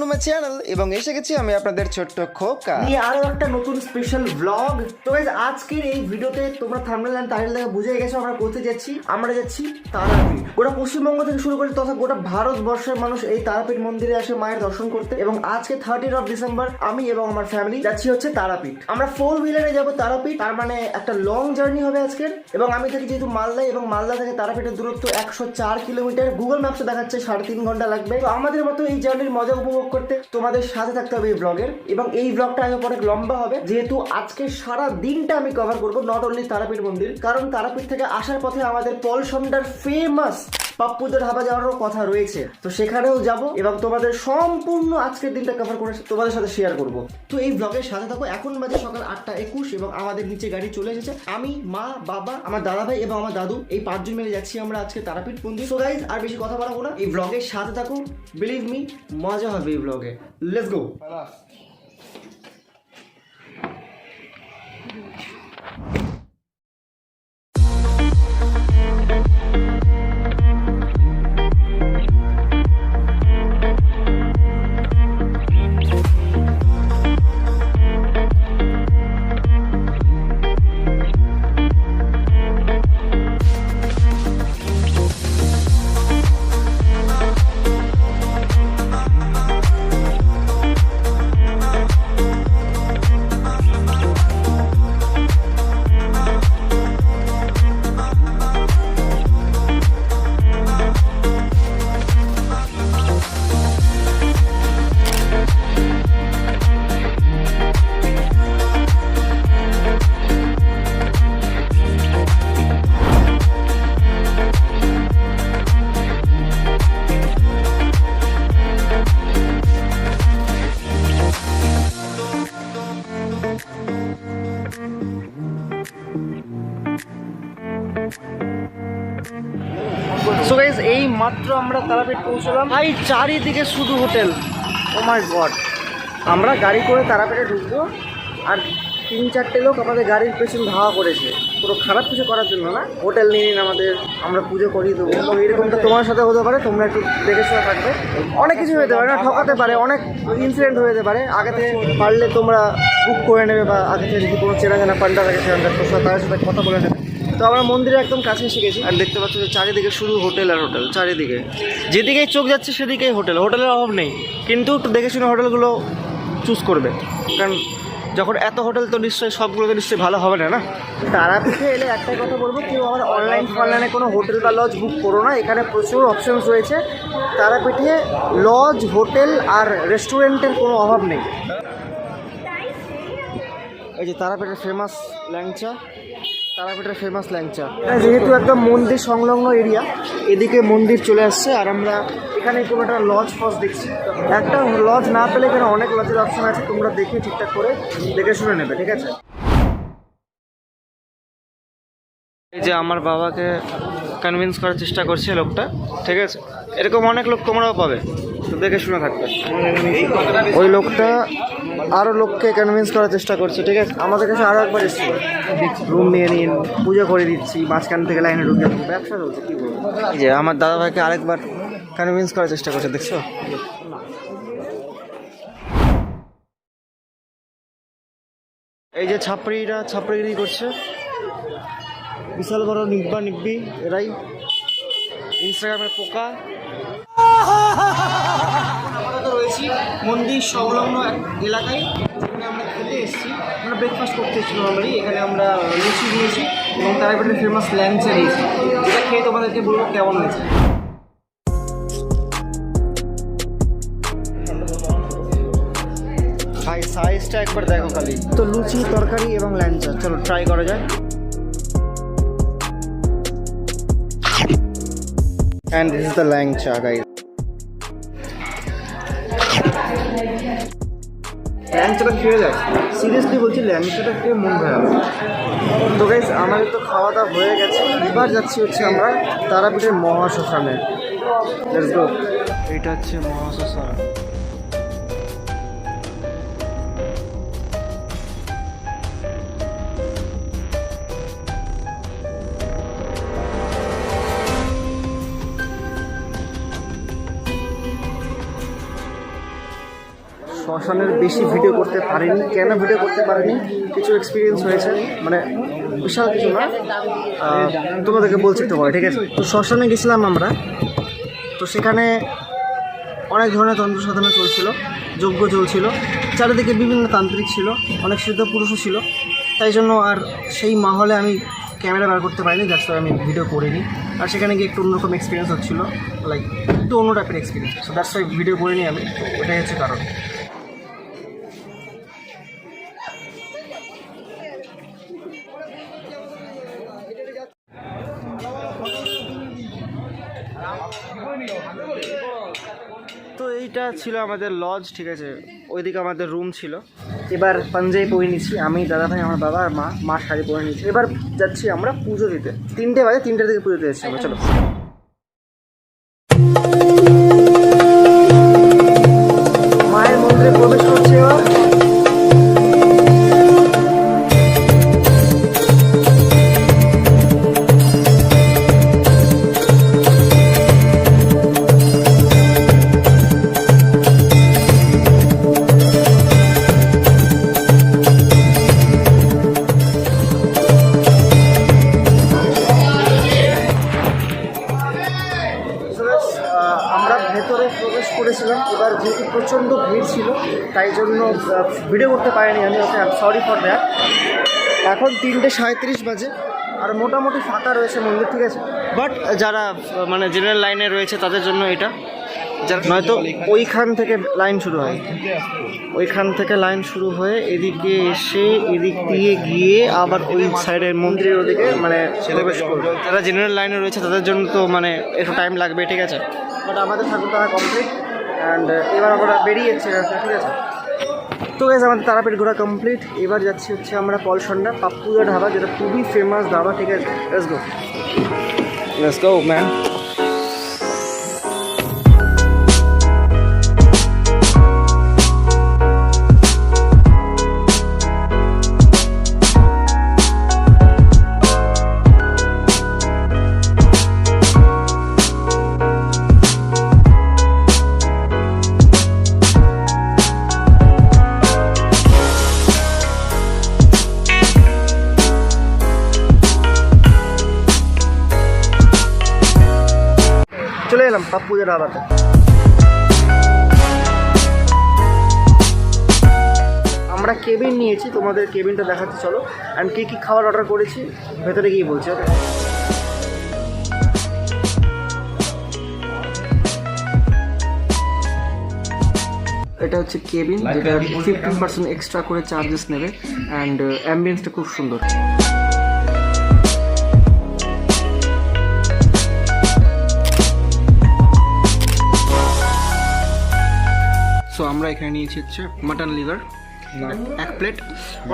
To channel এবং এসে গেছি আমি আপনাদের ছোট্ট খোকা। নিয়ে আরও একটা নতুন স্পেশাল ব্লগ তো গাইজ আজকের এই ভিডিওতে তোমরা থাম্বনেল এন্ড টাইটেল দেখে বুঝে গেছো আমরা কোথায় যাচ্ছি। আমরা যাচ্ছি তারাপীঠ। গোটা পশ্চিমবঙ্গ থেকে শুরু করে তথা গোটা ভারতবর্ষের মানুষ এই তারাপীঠ মন্দিরে আসে মায়ের দর্শন করতে। এবং আজকে থার্টিন অফ ডিসেম্বর আমি এবং আমার ফ্যামিলি যাচ্ছি হচ্ছে তারাপীঠ। আমরা ফোর হুইলারে যাব তারাপীঠ, তার মানে একটা লং জার্নি হবে আজকের। এবং আমি থাকি যেহেতু মালদা, এবং মালদা থেকে তারাপীঠের দূরত্ব একশো চার কিলোমিটার গুগল ম্যাপসে দেখাচ্ছে সাড়ে তিন ঘণ্টা লাগবে। তো আমাদের মতো এই জার্নির মজা উপভোগ করতে তোমাদের সাথে থাকতে হবে এই ব্লগের এবং এই ব্লগটা আগে অনেক লম্বা হবে, যেহেতু আজকে সারা দিনটা আমি কভার করব নট অনলি তারাপীঠ মন্দির। কারণ তারাপীঠ থেকে আসার পথে আমাদের পল সন্ডার ফেমাস পাপ্পুদের ধাবা যাওয়ারও কথা রয়েছে। তো সেখানেও যাব এবং তোমাদের সম্পূর্ণ আজকের দিনটা কভার করে তোমাদের সাথে শেয়ার করব। তো এই ব্লগের সাথে থাকো। এখন বাজে সকাল আটটা একুশ এবং আমাদের নিচে গাড়ি চলে এসেছে। আমি, মা, বাবা, আমার দাদা ভাই এবং আমার দাদু, এই পাঁচজন মিলে যাচ্ছি আমরা আজকে তারাপীঠ মন্দির। সো গাইজ আর বেশি কথা বাড়াবো না। এই ব্লগের সাথে থাকো। বিলিভ মি মজা হবে এই ব্লগে লেটস গো আমরা তারাপীঠ পৌঁছলাম। ভাই চারিদিকে শুধু হোটেল। ও মাই গড আমরা গাড়ি করে তারাপীঠে ঢুকবো আর তিন চারটে লোক আমাদের গাড়ির পেছন ধাওয়া করেছে। পুরো খারাপ কিছু করার জন্য না। হোটেল নিয়ে নিন আমাদের আমরা পুজো করিয়ে দেবো। তো এরকমটা তোমার সাথে হতে পারে তোমরা একটু দেখে শুনে থাকবে। অনেক কিছু হতে পারে না ঠকাতে পারে অনেক ইনসিডেন্ট হয়ে যেতে পারে। আগে থেকে পারলে তোমরা বুক করে নেবে বা আগে থেকে যদি কোনো চেনা জানা পান্ডা থাকে সেখানকার তোর সাথে তাদের সাথে কথা বলে নেবে। তো আমরা মন্দিরের একদম কাছে এসে গেছি। আর দেখতে পাচ্ছ যে চারিদিকে শুধু হোটেল আর হোটেল, চারিদিকে। যেদিকেই চোখ যাচ্ছে সেদিকেই হোটেল, হোটেলের অভাব নেই। কিন্তু দেখে শুনে হোটেলগুলো চুজ করবে। কারণ যখন এত হোটেল তো নিশ্চয়ই সবগুলো তো নিশ্চয়ই ভালো হবে না না? তারাপীঠে এলে একটাই কথা বলব, কেউ আমার অনলাইন ফনলাইনে কোনো হোটেল বা লজ বুক করো না। এখানে প্রচুর অপশনস রয়েছে। তারাপীঠে লজ হোটেল আর রেস্টুরেন্টের কোনো অভাব নেই। এই যে তারাপীঠের ফেমাস ল্যাংচা। তারাপীঠের ফেমাস ল্যাংচা। যেহেতু একদম মন্দির সংলগ্ন এরিয়া এদিকে মন্দির চলে আসছে আর আমরা এখানে কোনো একটা লজ ফজ দেখছি। একটা লজ না পেলে এখানে অনেক লজের অপশন আছে তোমরা দেখে ঠিকঠাক করে দেখে শুনে নেবে ঠিক আছে? এই যে আমার বাবাকে কনভিন্স করার চেষ্টা করছে লোকটা ঠিক আছে? এরকম অনেক লোক তোমরাও পাবে। তো দেখে শুনে থাকবে। ওই লোকটা আরও লোককে কনভিন্স করার চেষ্টা করছে, ঠিক আছে? আমাদের কাছে আরও একবার এসেছিল রুম নিয়ে নিন, পুজো করে দিচ্ছি, মাঝখান থেকে লাইনে ঢুকে ব্যবসা চলছে, কী বলব? যে আমার দাদা ভাইকে আরেকবার কনভিন্স করার চেষ্টা করছে, দেখছ? এই যে ছাপড়িরা, ছাপড়িগিরি করছে। বিশাল বড় নিব্বা নিব্বি, এরাই। ইনস্টাগ্রামের পোকা। মন্দির সংলগ্ন এক এলাকায়, যেখানে আমরা খেতে এসেছি। আমরা ব্রেকফাস্ট করতে এসেছি নর্মালি এখানে আমরা লুচি নিয়েছি এবং তার ভিতরে ফেমাস ল্যাংচা নিয়েছি যেটা খেয়ে তোমাদেরকে বলব কেমন হয়েছে। ভাই সাইজটা একবার দেখো খালি। তো লুচি, তরকারি এবং ল্যাংচা, চলো ট্রাই করা যায় And this is the langcha, guys. ল্যাংচাটা খেয়ে যায়। সিরিয়াসলি বলছি, ল্যাংচাটা খেয়ে মন ভাই তো গাইজ আমাদের তো খাওয়া দাওয়া হয়ে গেছে। এবার যাচ্ছি হচ্ছে আমরা তারাপীঠের মহাশ্মশানে। এটা হচ্ছে মহাশ্মশান। শ্মশানের বেশি ভিডিও করতে পারিনি, কেন ভিডিও করতে পারিনি, কিছু এক্সপিরিয়েন্স হয়েছে মানে বিশাল কিছু না। তোমাদেরকে বলছি পরে, ঠিক আছে? তো শ্মশানে গেছিলাম আমরা, তো সেখানে অনেক ধরনের তন্ত্র সাধনা চলছিল, যজ্ঞ চলছিল, চারিদিকে বিভিন্ন তান্ত্রিক ছিল, অনেক সিদ্ধ পুরুষও ছিল। তাই জন্য আর সেই মাহলে আমি ক্যামেরা বার করতে পারিনি যার আমি ভিডিও করিনি। আর সেখানে গিয়ে একটু অন্যরকম এক্সপিরিয়েন্স হচ্ছিল লাইক একটু অন্য টাইপের এক্সপিরিয়েন্স সো দ্যাটস ভিডিও করিনি আমি এটাই হচ্ছে কারণ। এইটা ছিল আমাদের লজ ঠিক আছে? ওইদিকে আমাদের রুম ছিল। এবার পাঞ্জাবি পরে নিচ্ছি, আমি, দাদা ভাই, আমার বাবা আর মা মা শাড়ি পরে নিচ্ছি। এবার যাচ্ছি আমরা পুজো দিতে। তিনটে বাজে তিনটে থেকে পুজো দিতে আমরা, চলো। তাই জন্য ভিডিও করতে পারিনি আমি, ওকে সরি ফর দ্যাট এখন তিনটে সাঁত্রিশ বাজে, আর মোটামুটি ফাঁকা রয়েছে মন্দির, ঠিক আছে? বাট যারা মানে জেনারেল লাইনে রয়েছে, তাদের জন্য এটা। যার নয়তো ওইখান থেকে লাইন শুরু হয়। ওইখান থেকে লাইন শুরু হয়ে এদিকে এসে এদিক দিয়ে গিয়ে আবার ওই সাইডের মন্দিরের ওদিকে মানে প্রবেশ করবে। যারা জেনারেল লাইনে রয়েছে, তাদের জন্য তো মানে একটু টাইম লাগবে, ঠিক আছে? বাট আমাদের ঠাকুর তারা কমপ্লিট অ্যান্ড এবার আমরা বেরিয়ে যাচ্ছি ঠিক আছে? তো গেছে আমাদের তারাপীঠ ঘোরা কমপ্লিট এবার যাচ্ছি হচ্ছে আমরা পলসন্ডা পাপ্পুজা ধাবা, যেটা খুবই ফেমাস ধাবা, ঠিক আছে? Let's go let's go man চলে এলাম পাপ্পুজা আমরা কেবিন নিয়েছি তোমাদের কেবিনটা দেখাতে চলো। অ্যান্ড কী কী খাবার অর্ডার করেছি ভেতরে গিয়ে বলছি ওকে এটা হচ্ছে কেবিন যেটা ফিফটিন পার্সেন্ট এক্সট্রা করে চার্জেস নেবে অ্যান্ড অ্যাম্বিয়েন্সটা খুব সুন্দর। সো আমরা এখানে নিয়েছি হচ্ছে মাটন লিভার এক প্লেট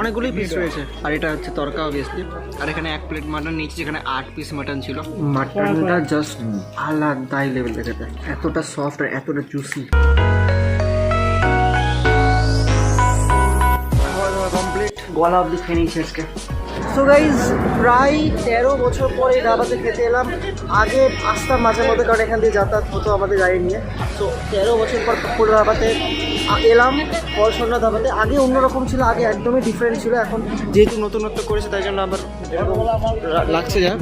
অনেকগুলোই পিস রয়েছে। আর এটা হচ্ছে তরকা অবভিয়াসলি আর এখানে এক প্লেট মাটন নিয়েছি যেখানে আট পিস মাটন ছিল। মাটনটা জাস্ট আলাদাই লেভেল খেতে। এতটা সফট আর এতটা জুসি কমপ্লিট গলা অবধি খেয়ে নিয়েছি আজকে। সো গাইজ প্রায় তেরো বছর পর ধাবাতে খেতে এলাম। আগে আসতাম মাঝে মধ্যে, কারণ এখান দিয়ে যাতায়াত হতো আমাদের গাড়ি নিয়ে। তো তেরো বছর পর পুরো ধাবাতে এলাম পলসন্না ধাবাতে আগে অন্যরকম ছিল, আগে একদমই ডিফারেন্ট ছিল। এখন যেহেতু নতুনত্ব করেছে, তাই জন্য আবার লাগছে যা।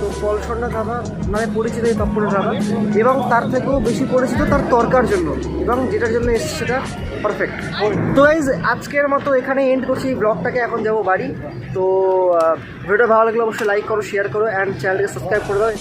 তো পলসন্না ধাবা মানে পরিচিত এই পাপ্পুর ধাবা। এবং তার থেকেও বেশি পরিচিত তার তরকার জন্য। এবং যেটার জন্য এসছে সেটা পারফেক্ট তো গাইজ আজকের মতো এখানে এন্ড করছি। এই ব্লগটাকে এখন যাব বাড়ি। তো ভিডিও ভালো লাগলে অবশ্যই লাইক করো শেয়ার করো অ্যান্ড চ্যানেলটাকে সাবস্ক্রাইব করে দাও।